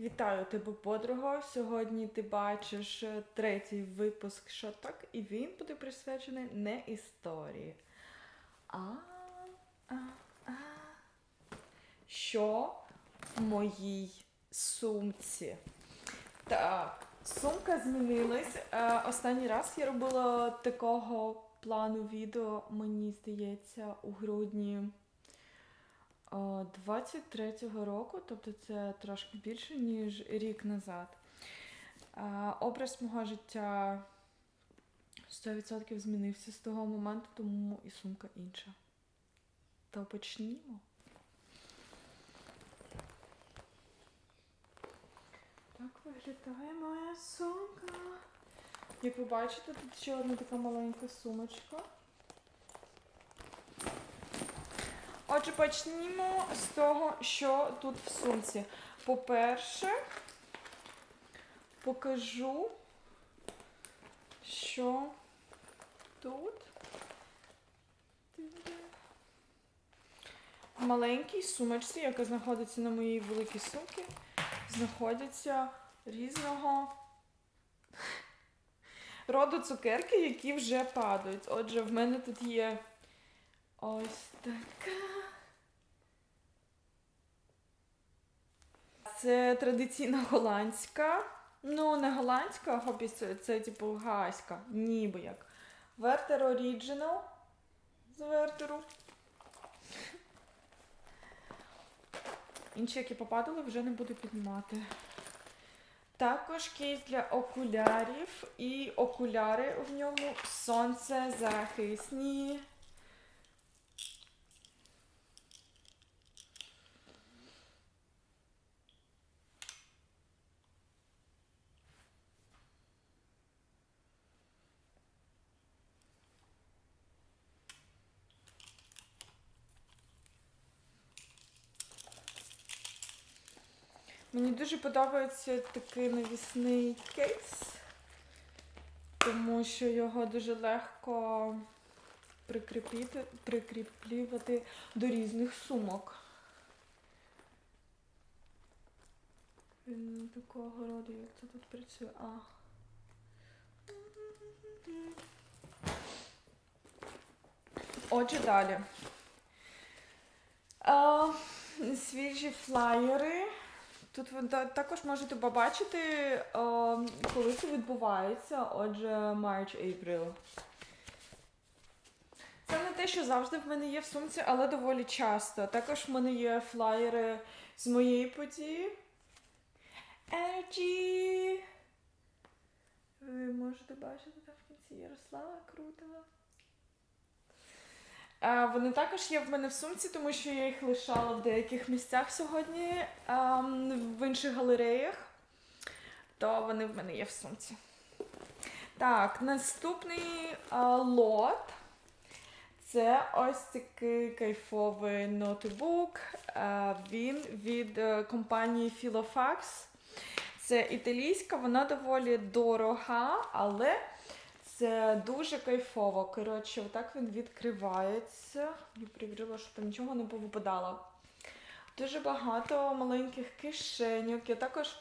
Вітаю тебе, подруга. Сьогодні ти бачиш е, третій випуск «Шоток», і він буде присвячений не історії. А, а, а. Що в моїй сумці? Так, сумка змінилась. Е, Останній раз я робила такого плану відео, мені здається, у грудні. О, 23-го року, тобто це трошки більше, ніж рік назад. Образ мого життя 100% змінився з того моменту, тому і сумка інша. То почнімо. Так виглядає моя сумка. Як ви бачите, тут ще одна така маленька сумочка. Отже, почнімо з того, що тут в сумці. По-перше, покажу, що тут в маленькій сумочці, яка знаходиться на моїй великій сумці, знаходяться різного роду цукерки, які вже падають. Отже, в мене тут є ось така. Це традиційна голландська. Ну, не голландська, а хопіс, це, типу гаська, ніби як. Вертер Original з вертеру. Інші, які попадали, вже не буду піднімати. Також кейс для окулярів і окуляри в ньому сонцезахисні. Мені дуже подобається такий навісний кейс, тому що його дуже легко прикріпити, прикріплювати до різних сумок. Він такого роду, як це тут працює. А. Отже, далі. А, свіжі флаєри. Тут ви також можете побачити, е, коли це відбувається. Отже, March-April. Це не те, що завжди в мене є в сумці, але доволі часто. Також в мене є флаєри з моєї події. Energy! Ви можете бачити там в кінці Ярослава Крутого. Вони також є в мене в сумці, тому що я їх лишала в деяких місцях сьогодні, в інших галереях. То вони в мене є в сумці. Так, наступний лот. Це ось такий кайфовий ноутбук. Він від е, компанії Filofax. Це італійська, вона доволі дорога, але це дуже кайфово. Коротше, отак він відкривається. Я перевірила, що там нічого не повипадало. Дуже багато маленьких кишеньок. Я також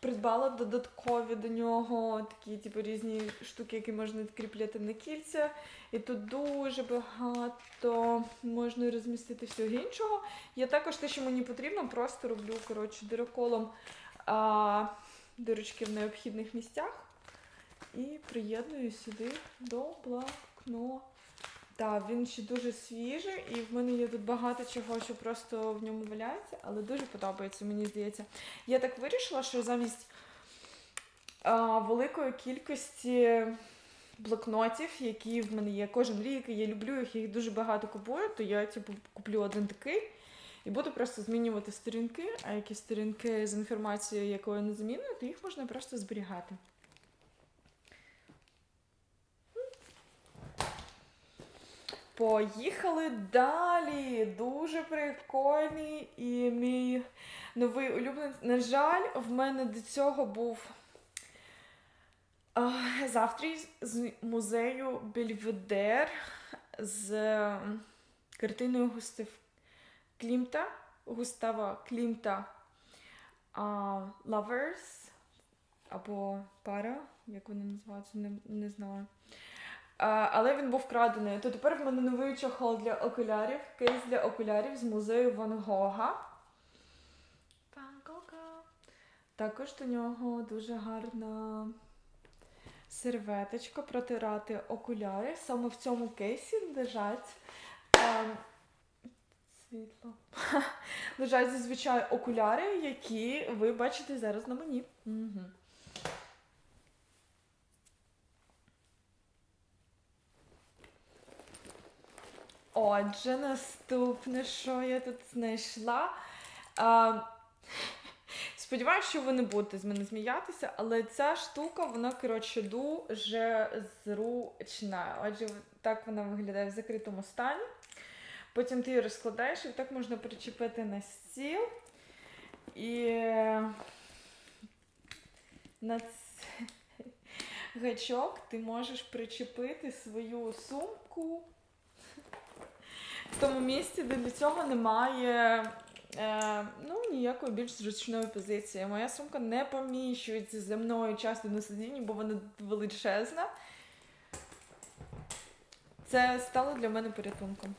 придбала додаткові до нього такі типу, різні штуки, які можна відкріпляти на кільця. І тут дуже багато можна розмістити всього іншого. Я також те, що мені потрібно, просто роблю коротше, дироколом а, дирочки в необхідних місцях. І приєдную сюди до блокнота. Він ще дуже свіжий, і в мене є тут багато чого, що просто в ньому валяється, але дуже подобається, мені здається. Я так вирішила, що замість а, великої кількості блокнотів, які в мене є кожен рік, і я люблю їх, я їх дуже багато купую, то я типу, куплю один такий і буду просто змінювати сторінки, а які сторінки з інформацією, якою не замінюю, то їх можна просто зберігати. Поїхали далі. Дуже прикольний і мій новий улюбленець. На жаль, в мене до цього був а, завтрій з музею Бельведер з картиною Густав Клімта, Густава Клімта Lovers або пара, як вони називаються, не, не знаю. Але він був вкрадений. То тепер в мене новий чохол для окулярів, кейс для окулярів з музею Ван Гога. Ван Гога. Також до нього дуже гарна серветочка протирати окуляри. Саме в цьому кейсі лежать. світло. лежать зазвичай окуляри, які ви бачите зараз на мені. Угу. Отже, наступне, що я тут знайшла. А, сподіваюся, що ви не будете з мене сміятися, але ця штука, вона, коротше, дуже зручна. Отже, так вона виглядає в закритому стані. Потім ти її розкладаєш і так можна причепити на стіл. І на цей гачок ти можеш причепити свою сумку в тому місці, де для цього немає е, ну, ніякої більш зручної позиції. Моя сумка не поміщується зі мною часто на сидінні, бо вона величезна. Це стало для мене порятунком.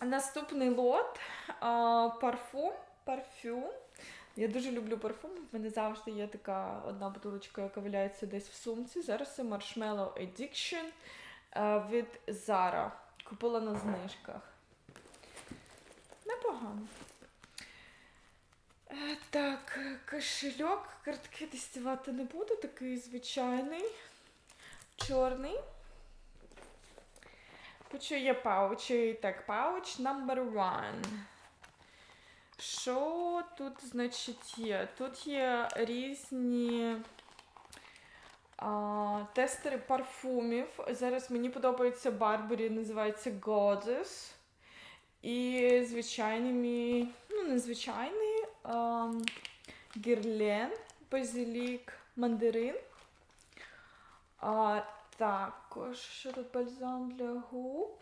Наступний лот а, парфум. Парфюм. Я дуже люблю парфум. В мене завжди є така одна бутилочка, яка валяється десь в сумці. Зараз це Marshmallow Addiction від Zara. Купила на знижках. Непогано. Е, Так, кошельок, картки дістувати не буду, такий звичайний, чорний. Хочу є паучі. Так, пауч number one. Що тут, значить, є? Тут є різні а, тестери парфумів. Зараз мені подобається Барбарі, називається Goddess. І звичайний мій, ну, незвичайний а, гірлен, базилік, мандарин. А, також, що тут бальзам для губ.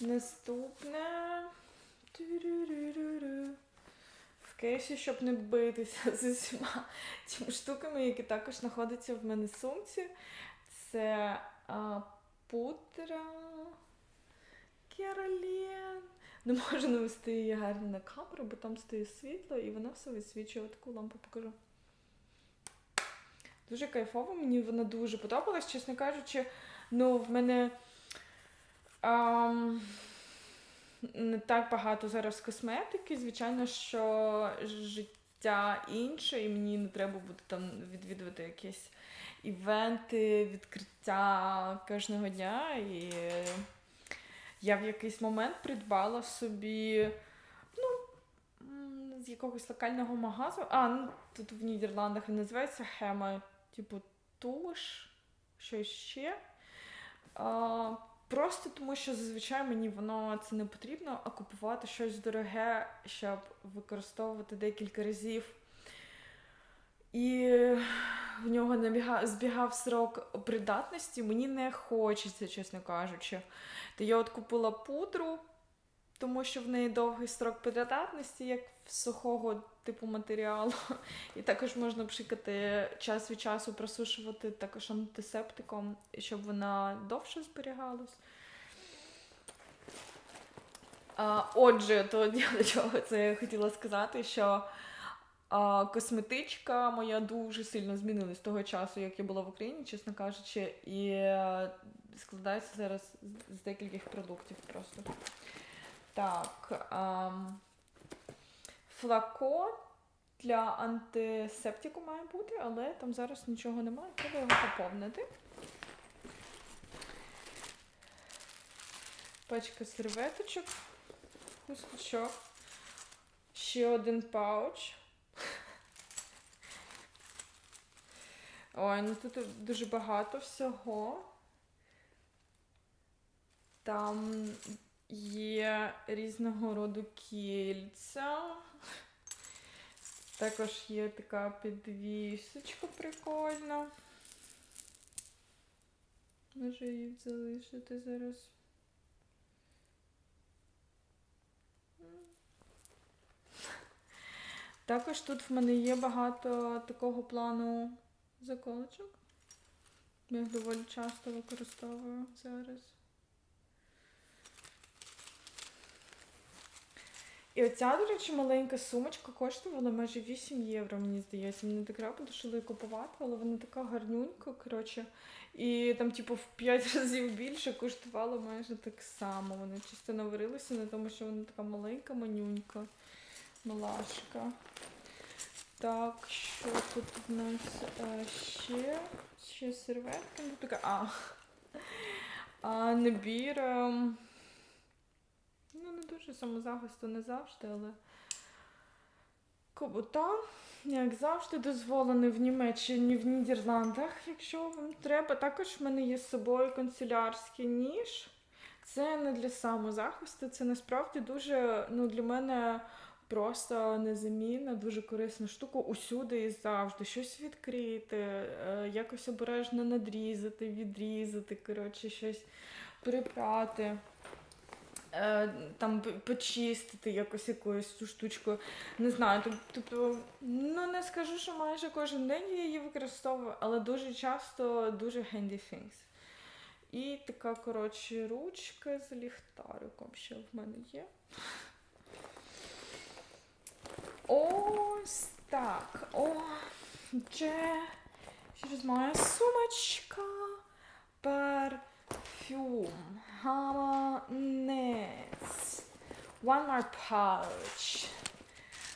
Наступне. В кейсі, щоб не битися з усіма цими штуками, які також знаходяться в мене сумці. Це а, пудра Керолін. Не можу навести її гарно на камеру, бо там стоїть світло і воно все висвічує. Таку лампу покажу. Дуже кайфово, мені вона дуже подобалась, чесно кажучи. Ну, в мене ам, не так багато зараз косметики. Звичайно, що життя інше, і мені не треба буде там відвідувати якісь івенти, відкриття кожного дня. І я в якийсь момент придбала собі ну, з якогось локального магазу. А, ну тут в Нідерландах він називається Хема, типу туш, щось ще. А, просто тому, що зазвичай мені воно це не потрібно, а купувати щось дороге, щоб використовувати декілька разів. І в нього набіга- збігав срок придатності, мені не хочеться, чесно кажучи. То я от купила пудру, тому що в неї довгий срок придатності, як в сухого типу матеріалу. І також можна пшикати час від часу, просушувати також антисептиком, щоб вона довше зберігалась. А, отже, то я до чого це хотіла сказати, що а, косметичка моя дуже сильно змінилась з того часу, як я була в Україні, чесно кажучи, і е, складається зараз з- декількох продуктів просто. Так. ам, флакон для антисептику має бути, але там зараз нічого немає, треба його поповнити. Пачка серветочок, хусточок, ще один пауч. Ой, ну тут дуже багато всього. Там є різного роду кільця. Також є така підвісочка прикольна. Може її залишити зараз. Також тут в мене є багато такого плану заколочок. Я їх доволі часто використовую зараз. І оця, до речі, маленька сумочка коштувала майже 8 євро, мені здається. Мені так рапу дошли купувати, але вона така гарнюнька, коротше. І там, типу, в 5 разів більше коштувала майже так само. Вони чисто наварилися на тому, що вона така маленька, манюнька, малашка. Так, що тут в нас е, ще? Ще серветка. Ну, така, а. а набір. Ну, не дуже самозахисту не завжди, але кобута, як завжди, дозволений в Німеччині, в Нідерландах, якщо вам треба. Також в мене є з собою канцелярський ніж. Це не для самозахисту, це насправді дуже ну, для мене просто незамінна, дуже корисна штука усюди і завжди. Щось відкрити, е, якось обережно надрізати, відрізати, коротше, щось прибрати. Е, Там почистити якось якоюсь цю штучкою. Не знаю, тобто, ну не скажу, що майже кожен день я її використовую, але дуже часто дуже handy things. І така, коротше, ручка з ліхтариком, що в мене є. Ось так. О, Отже, через моя сумочка. Парфюм. Гаманець. One more pouch.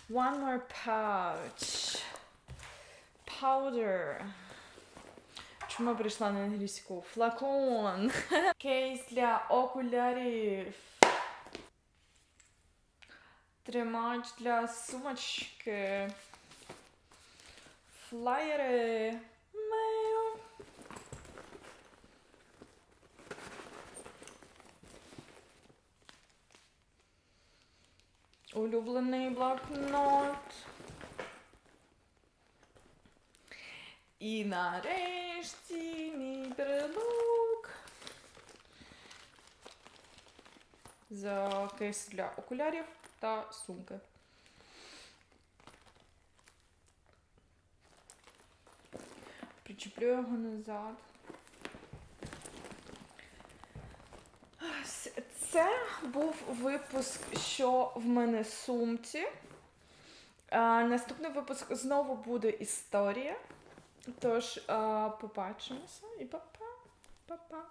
One more pouch. Powder. Чому я прийшла на англійську? Флакон. Кейс для окулярів. Тримач для сумочки. Флаєри. Улюблений блокнот. І нарешті мій брелок. За кейс для окулярів та сумки. Причеплю його назад. Це був випуск, що в мене сумці. А, наступний випуск знову буде історія. Тож, а, побачимося і па-па. Па-па.